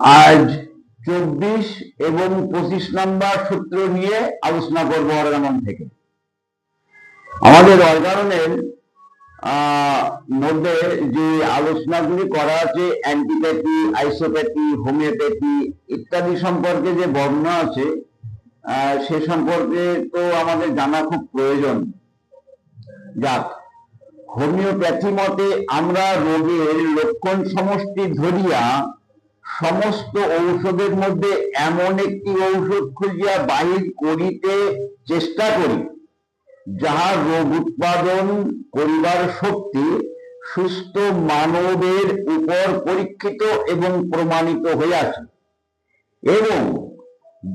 আজ চব্বিশ এবং পঁচিশ নাম্বার সূত্র নিয়ে আলোচনা করব অর্গানন থেকে। আমাদের অর্গাননের মধ্যে যে আলোচনাগুলি করা আছে, অ্যান্টিপ্যাথি, আইসোপ্যাথি, হোমিওপ্যাথি ইত্যাদি সম্পর্কে যে বর্ণনা আছে সে সম্পর্কে তো আমাদের জানা খুব প্রয়োজন। যাক, হোমিওপ্যাথি মতে আমরা রোগের লক্ষণ সমষ্টি ধরিয়া সমস্ত ঔষধের মধ্যে এমন একটি ঔষধ খুঁজিয়া বাহির করিতে চেষ্টা করি, যাহা রোগ উৎপাদন করিবার শক্তি সুস্থ মানবের উপর পরীক্ষিত এবং প্রমাণিত হইয়াছে, এবং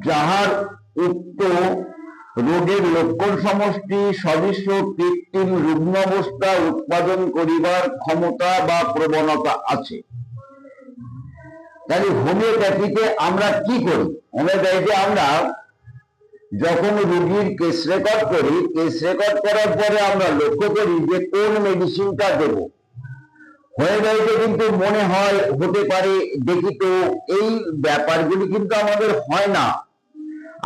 যাহার উক্ত রোগের লক্ষণ সমষ্টি সদৃশ্য কৃত্রিম রুগ্ন অবস্থা উৎপাদন করিবার ক্ষমতা বা প্রবণতা আছে। তাহলে হোমিওপ্যাথিতে আমরা কি করি? হোমিওপ্যাথিতে আমরা যখন রোগীর কেস রেকর্ড করি কেস রেকর্ড করার পরে আমরা লক্ষ্য করি যে কোন মেডিসিনটা দেব। হোমিওপ্যাথিতে কিন্তু মনে হয় হতে পারে দেখি তো এই ব্যাপারগুলি কিন্তু আমাদের হয় না।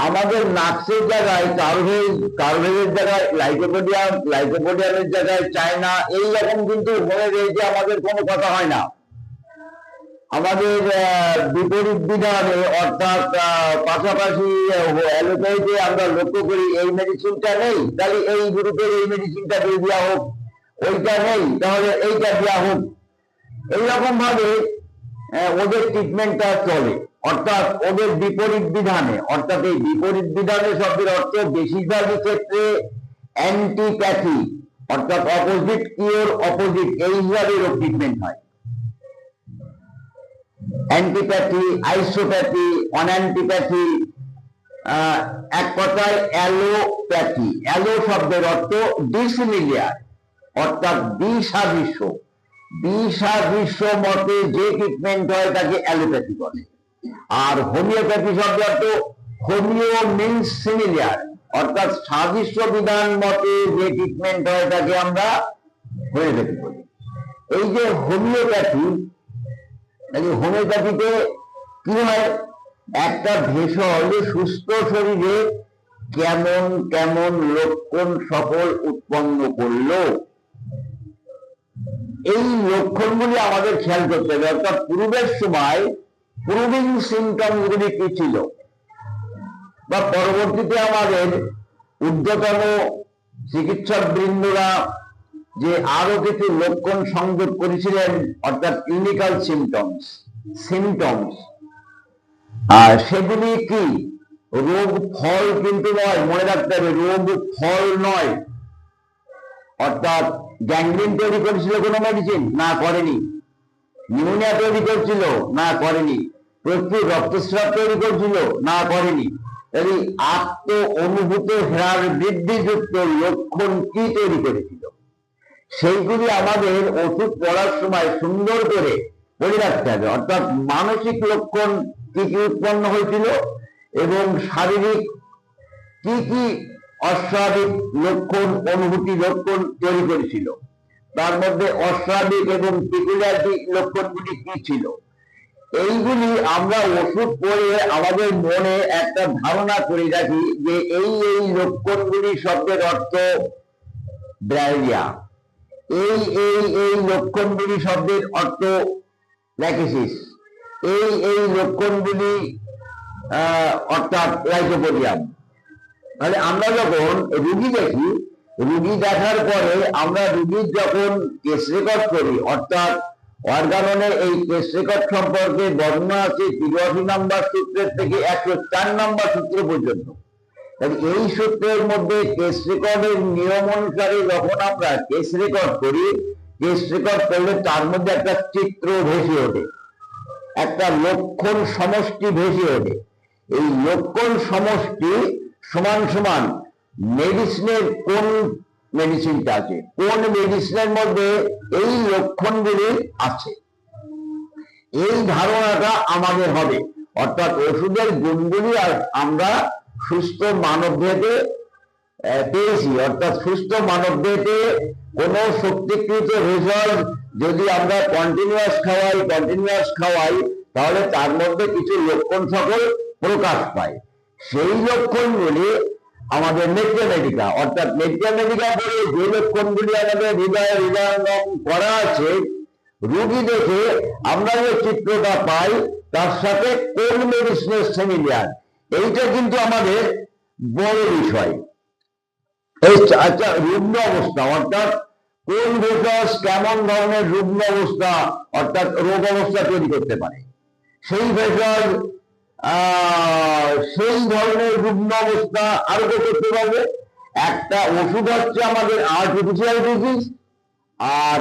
আমাদের নাক্সের জায়গায়, কার্ভেজ, কার্ভেজের জায়গায় লাইকোপোডিয়াম লাইকোপোডিয়ামের জায়গায়, চায়না এই রকম কিন্তু হোমিওপ্যাথিতে আমাদের কোনো কথা হয় না। আমাদের বিপরীত বিধানে অর্থাৎ পাশাপাশি অ্যালোপ্যাথিতে আমরা লক্ষ্য করি এই মেডিসিনটা নেই, তাহলে এই গ্রুপের এই মেডিসিনটা দিয়ে দেওয়া হোক, ওইটা নেই, তাহলে এইটা দেওয়া হোক। এইরকম ভাবে ওদের ট্রিটমেন্টটা চলে, অর্থাৎ ওদের বিপরীত বিধানে, অর্থাৎ এই বিপরীত বিধানে শব্দের অর্থ বেশিরভাগই ক্ষেত্রে অ্যান্টিপ্যাথি অর্থাৎ অপোজিট কিওর অপোজিট এই হিসাবে ট্রিটমেন্ট হয়। অ্যান্টিপ্যাথি আইসোপ্যাথি অনঅ্যান্টিপ্যাথি এক কথায় অ্যালোপ্যাথি অ্যালো শব্দের অর্থ ডিসিমিলিয়ার অর্থাৎ বিসাদৃশ্য বিসাদৃশ্য মতে যে ট্রিটমেন্ট হয় তাকে অ্যালোপ্যাথি বলে। আর হোমিওপ্যাথি শব্দ অর্থ হোমিও মিনস সিমিলিয়ার অর্থাৎ সাদৃশ্য বিধান মতে যে ট্রিটমেন্ট হয় তাকে আমরা হোমিওপ্যাথি বলি। এই যে হোমিওপ্যাথি এই হোমিওপ্যাথিতে কি হয় একটা ভেষজ সুস্থ শরীরে কেমন কেমন লক্ষণ সকল উৎপন্ন করল? এই লক্ষণগুলি আমাদের খেয়াল করতে হবে। অর্থাৎ পূর্বের সময় প্রুভিং সিমটম গুলি কি ছিল? বা পরবর্তীতে আমাদের ঊর্ধ্বতন চিকিৎসক বৃন্দরা যে আরও কিছু লক্ষণ সংযোগ করেছিলেন, অর্থাৎ ক্লিনিক্যাল সিমটমস সিমটমস আর সেগুলি কি? রোগ ফল কিন্তু নয়, মনে রাখতে হবে, রোগ ফল নয়। অর্থাৎ গ্যাংগ্রিন তৈরি করেছিল কোনো মেডিসিন না, করেনি। নিউমোনিয়া তৈরি করছিল? না, করেনি। প্রচুর রক্তস্রাব তৈরি করছিল? না, করেনি। আত্ম অনুভূত হ্রাস বৃদ্ধিযুক্ত লক্ষণ কি তৈরি করেছিল? সেইগুলি আমাদের ওষুধ পড়ার সময় সুন্দর করে পড়ে রাখতে হবে। অর্থাৎ মানসিক লক্ষণ কি কি উৎপন্ন হয়েছিল এবং শারীরিক কি কি অস্বাভাবিক লক্ষণ, অনুভূতি লক্ষণ তৈরি করেছিল। তার মধ্যে অস্বাভাবিক এবং পিকুলারিটি লক্ষণগুলি কি ছিল? এইগুলি আমরা ওষুধ পড়ে আমাদের মনে একটা ধারণা করে রাখি যে এই এই লক্ষণগুলি শব্দের অর্থ ডায়রিয়া। এই এই এই লক্ষণগুলি শব্দের অর্থ ল্যাকিসিস। এই এই লক্ষণগুলি অর্থাৎ লাইকোপোডিয়াম তাহলে আমরা যখন রুগী দেখি, রুগী দেখার পরে আমরা রুগীর যখন কেস রেকর্ড করি, অর্থাৎ অর্গাননে এই কেস রেকর্ড সম্পর্কে বর্ণনা আছে তিরাশি নাম্বার সূত্রের থেকে একশো চার নাম্বার সূত্র পর্যন্ত। এই সূত্রের মধ্যে কেস রেকর্ডের নিয়ম অনুসারে যখন আমরা কেস রেকর্ড করি কেস রেকর্ড করলে তার মধ্যে একটা চিত্র ভেসে ওঠে। একটা লক্ষণ সমষ্টি ভেসে ওঠে। এই লক্ষণ সমষ্টি সমান সমান মেডিসিনের কোন মেডিসিনটা আছে? কোন মেডিসিনের মধ্যে এই লক্ষণগুলি আছে? এই ধারণাটা আমাদের হবে। অর্থাৎ ওষুধের গুণগুলি আর আমরা সুস্থ মানব দেহে পেয়েছি। অর্থাৎ সুস্থ মানব দেহে কোন শক্তিকৃত রেজাল্ট যদি আমরা কন্টিনিউয়াস খাওয়াই কন্টিনিউয়াস খাওয়াই, তাহলে তার মধ্যে কিছু লক্ষণ সকল প্রকাশ পায়। সেই লক্ষণগুলি আমাদের মেট্রোমেডিকা অর্থাৎ মেট্রোমেডিকা বলে যে লক্ষণগুলি আমাদের হৃদয়ে হৃদয়ঙ্গম করা আছে, রুগী দেখে আমরা যে চিত্রটা পাই, তার সাথে কোন মেডিসিনের সেমিলিয়ার এইটা কিন্তু আমাদের বড় বিষয়। এই আচ্ছা রুগ্ন অবস্থা, অর্থাৎ কোন ভেষজ কেমন ধরনের রুগ্ন অবস্থা, অর্থাৎ রোগ অবস্থা তৈরি করতে পারে? সেই ভেষজ সেই ধরনের রুগ্ন অবস্থা আরও করতে পারবে? একটা ওষুধ হচ্ছে আমাদের আর্টিফিশিয়াল ডিজিজ আর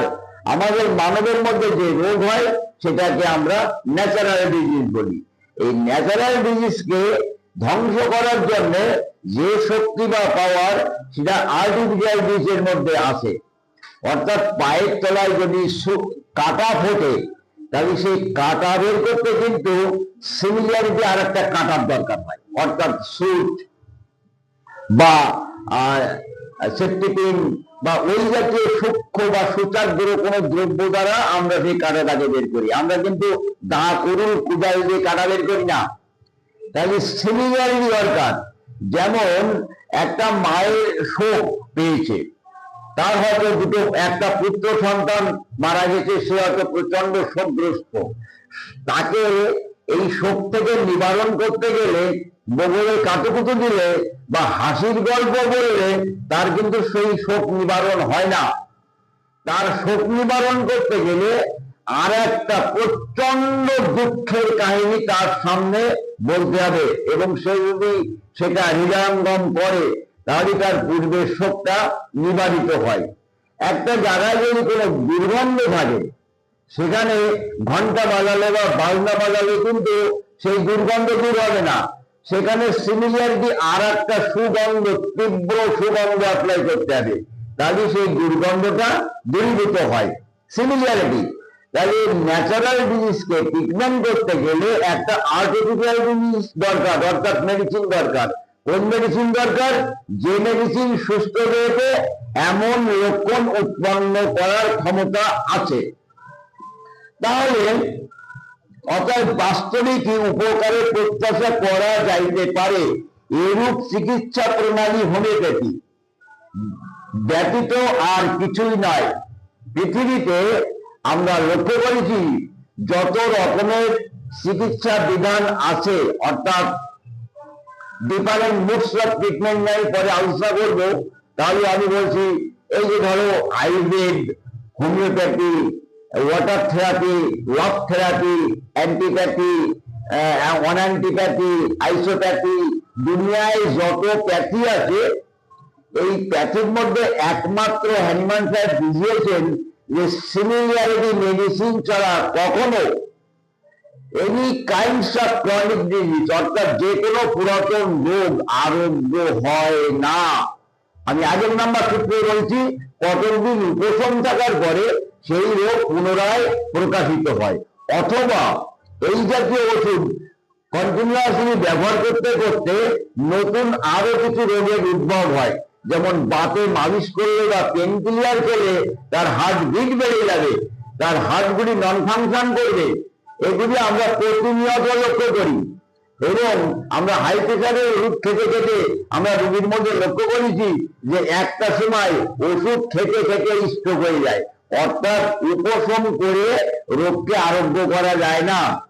আমাদের মানবের মধ্যে যে রোগ হয়, সেটাকে আমরা ন্যাচারাল ডিজিজ বলি। এই ন্যাচারাল ডিজিজকে ধ্বংস করার জন্য যে শক্তি বা পাওয়ার সেটা আর্টিফিশিয়াল বীজের মধ্যে আছে অর্থাৎ পায়ের তলায় যদি কাঁটা ফোটে, তাহলে সেই কাঁটা বের করতে কিন্তু সিমিলারিটি আর একটা কাঁটার দরকার হয়। অর্থাৎ সুট বা সেপ্টিপিন বা ওই জাতীয় সূক্ষ্ম বা সূচাগ্র কোনো দ্রব্য দ্বারা আমরা সেই কাঁটাটাকে বের করি। আমরা কিন্তু দা করুন কুদাল দিয়ে কাঁটা বের করি না। তাহলে সিমিলারিটি দরকার। যেমন একটা মায়ের শোক পেয়েছে, তার হয়তো দুটো, একটা পুত্র সন্তান মারা গেছে, সে হয়তো প্রচণ্ড শোকগ্রস্ত। তাকে এই শোক থেকে নিবারণ করতে গেলে, বগলে কাতুকুতু দিলে বা হাসির গল্প বললে, তার কিন্তু সেই শোক নিবারণ হয় না। তার শোক নিবারণ করতে গেলে আর একটা প্রচণ্ড দুঃখের কাহিনী তার সামনে বলতে হবে। এবং সে যদি সেটা হৃদয়ঙ্গম করে, তাহলে তার পূর্বের শোকটা নিবারিত হয়। একটা জায়গায় যদি কোনো দুর্গন্ধ থাকে, সেখানে ঘণ্টা বাজালে বা বাজনা বাজালে কিন্তু সেই দুর্গন্ধ দূর হবে না। সেখানে সিমিলারিটি আর একটা সুগন্ধ, তীব্র সুগন্ধ অ্যাপ্লাই করতে হবে। তাহলে সেই দুর্গন্ধটা দূরীভূত হয়। সিমিলারিটি তাহলে ন্যাচারাল ডিজিজকে ট্রিটমেন্ট করতে গেলে একটা আর্টিফিশিয়াল ডিজিজ দরকার, অর্থাৎ মেডিসিন দরকার। কোন মেডিসিন দরকার? যে মেডিসিন সুস্থ দেহকে এমন লক্ষণ উৎপন্ন করার ক্ষমতা আছে। তাহলে অতএব বাস্তবিকই উপকারের প্রত্যাশা করা যাইতে পারে, এরূপ চিকিৎসা প্রণালী হোমিওপ্যাথি। ব্যতীত আর কিছুই নয়। পৃথিবীতে আমরা লক্ষ্য করেছি যত রকমের চিকিৎসা বিধান আছে, অর্থাৎ ডিফারেন্ট মুডস অফ ট্রিটমেন্ট নিয়ে পরে আলোচনা করব। তাহলে আমি বলছি, এই যে ধরো Ayurveda, homeopathy, water therapy love therapy, antipathy অনঅ্যান্টিপ্যাথি isopathy, দুনিয়ায় যত প্যাথি আছে, এই প্যাথির মধ্যে একমাত্র হ্যানিমান সাহেব বুঝিয়েছেন যে সিমিলারিটি মেডিসিন ছাড়া কখনো any kinds of chronic disease অর্থাৎ যে কোনো পুরাতন রোগ আরোগ্য হয় না। আমি আগের নাম্বার সূত্রে বলছি, কতদিন উপশম থাকার পরে সেই রোগ পুনরায় প্রকাশিত হয়। অথবা এই জাতীয় ওষুধ কন্টিনিউয়াসলি ব্যবহার করতে করতে নতুন আরও কিছু রোগের উদ্ভব হয়। যেমন বাতে মালিশ করলে বা পেন ক্লিয়ার করলে তার হার্ট বিট বেড়ে যাবে, তার হার্টগুলি নন ফাংশন করবে, এগুলি আমরা প্রতিনিয়ত লক্ষ্য করি। এবং আমরা হাই প্রেশারের ওষুধ খেতে খেতে আমরা রোগীর মধ্যে লক্ষ্য করেছি যে একটা সময় ওষুধ খেতে খেতে স্ট্রোক হয়ে যায়। অর্থাৎ উপশম করে রোগকে আরোগ্য করা যায় না।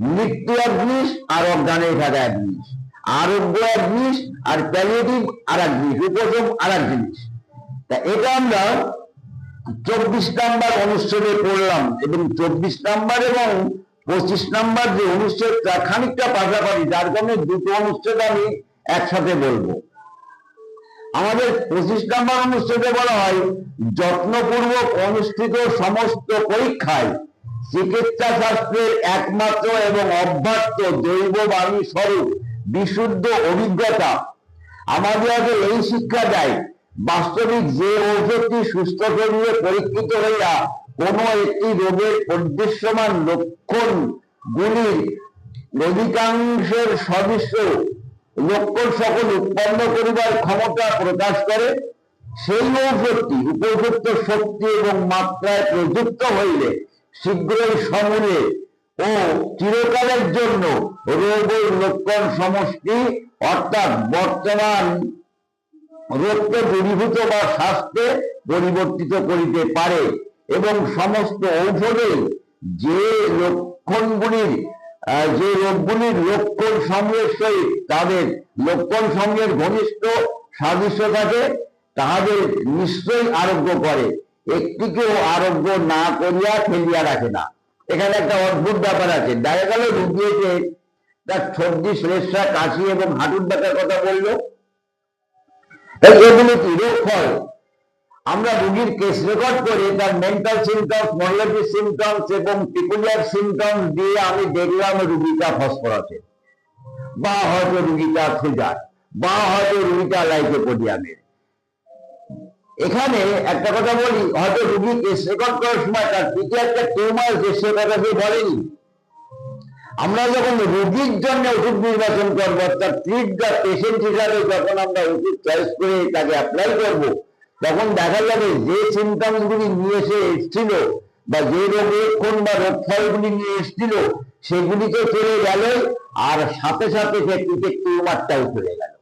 মৃত্যু এক জিনিস আর অজ্ঞানে থাকা এক জিনিস। আরোগ্য এক জিনিস আর প্যালিয়েটিভ আর এক জিনিস, উপশম আর এক জিনিস। তা এটা আমরা চব্বিশ নাম্বার অনুচ্ছেদে পড়লাম এবং চব্বিশ নাম্বার এবং পঁচিশ নাম্বার যে তার খানিকটা পাশাপাশি, যার কারণে দুটো অনুচ্ছেদ আমি একসাথে বলব। আমাদের পঁচিশ নাম্বার অনুচ্ছেদে বলা হয়, যত্নপূর্বক অনুষ্ঠিত সমস্ত পরীক্ষায় চিকিৎসা শাস্ত্রের একমাত্র এবং অভ্যার্থ দৈব বাণী স্বরূপ বিশুদ্ধ অভিজ্ঞতা। আমাদেরকে এই শিক্ষা দেয়, বাস্তবিক যে ঔষধটি সুস্থ শরীরে পরীক্ষিত হইয়া কোন একটি রোগের উদ্দেশ্যমান লক্ষণ গুলির অধিকাংশের সদস্য লক্ষণ সকল উৎপন্ন করিবার ক্ষমতা প্রকাশ করে, সেই ঔষধটি উপযুক্ত শক্তি এবং মাত্রায় প্রযুক্ত হইলে শীঘ্রই সমূলে ও চিরকালের জন্য রোগের লক্ষণ সমষ্টি, অর্থাৎ বর্তমান রোগকে দূরীভূত বা স্বাস্থ্যে পরিবর্তিত করিতে পারে এবং সমস্ত ঔষধে যে লক্ষণগুলির যে রোগগুলির লক্ষণ সমূহের সহিত তাদের লক্ষণ সমূহের ঘনিষ্ঠ সাদৃশ্য থাকে, তাহাদের নিশ্চয়ই আরোগ্য করে। একটিকেও আরোগ্য না করিয়া ফেলিয়া রাখে না। এখানে একটা অদ্ভুত ব্যাপার আছে। দেখা গেল রুগী তার সর্দি, শ্লেষা, কাশি এবং হাঁটুর ব্যথার কথা বলল। এগুলো কি রোগ ফল? আমরা রুগীর কেস রেকর্ড করে তার মেন্টাল সিমটমস মনোলজি সিমটমস এবং পিকুলিয়ার সিমটমস দিয়ে আমি দেখলাম রুগীটা ফসফরাসের বা হয়তো রুগীটা খুঁজার বা হয়তো রুগীটা লাইকোপোডিয়ামের এখানে একটা কথা বলি, হয়তো রুগী কেস রেকর্ড করার সময় তার পিঠে একটা টিউমার সে কথা সে বলেনি। আমরা যখন রোগীর জন্য ওষুধ নির্বাচন করব, অর্থাৎ ট্রিট দ্য পেশেন্ট হিসাবে যখন আমরা ওষুধ চয়েস করে তাকে অ্যাপ্লাই করব, তখন দেখা যাবে যে সিমটমস গুলি নিয়ে এসে এসেছিল বা যে রোগ লক্ষণ বা রোগ ফলগুলি নিয়ে এসেছিল সেগুলিকে চলে গেল আর সাথে সাথে সে টিউমারটাও চলে গেল।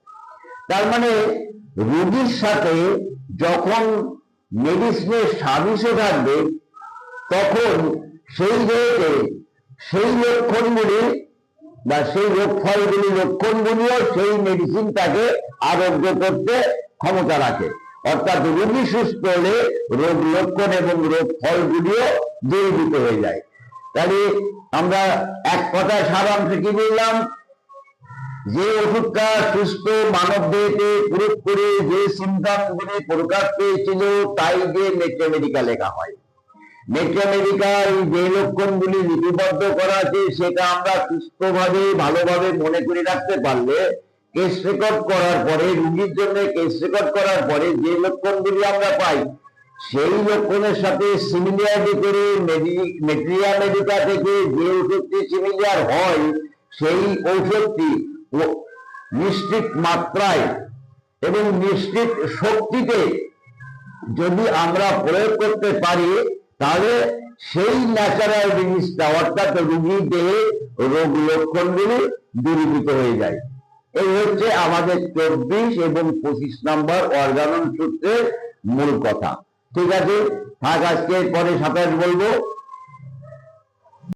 তার মানে রোগীর সাথে যখন মেডিসিনের সাদৃশ্য থাকবে, তখন সেই রোগে, সেই লক্ষণগুলি বা সেই রোগ ফলগুলি লক্ষণগুলিও সেই মেডিসিনটাকে আরোগ্য করতে ক্ষমতা রাখে। অর্থাৎ রোগী সুস্থ হলে রোগ লক্ষণ এবং রোগ ফলগুলিও দূরীভূত হয়ে যায়। তাহলে আমরা এক কথায় সারাংশে কি বললাম? যে ওষুধটা সুস্থ মানব দেহতে প্রয়োগ করে, যে সিমটমস গুলি প্রকাশ পেয়েছিল, তাই যে মেট্রোমেডিকা লেখা হয়। মেট্রোমেডিকাল যে লক্ষণগুলি লিপিবদ্ধ করা আছে, সেটা আমরা সুস্থভাবে, ভালোভাবে মনে করে রাখতে পারলে কেস রেকর্ড করার পরে, রুগীর জন্য কেস রেকর্ড করার পরে যে লক্ষণগুলি আমরা পাই, সেই লক্ষণের সাথে সিমিলিয়ারিটি করে মেট্রিয়া মেডিকা থেকে যে ওষুধটি সিমিলিয়ার হয়, সেই ঔষধটি নিশ্চিত মাত্রায় এবং নিশ্চিত শক্তিতে যদি আমরা প্রয়োগ করতে পারি, তাহলে সেই ন্যাচারাল জিনিসটা, অর্থাৎ রুগীর দেহে রোগ লক্ষণগুলি দূরীভূত হয়ে যায়। এই হচ্ছে আমাদের চব্বিশ এবং পঁচিশ নম্বর অর্গানন সূত্রের মূল কথা। ঠিক আছে? থাক, আজকে পরে সাতাশ বলব।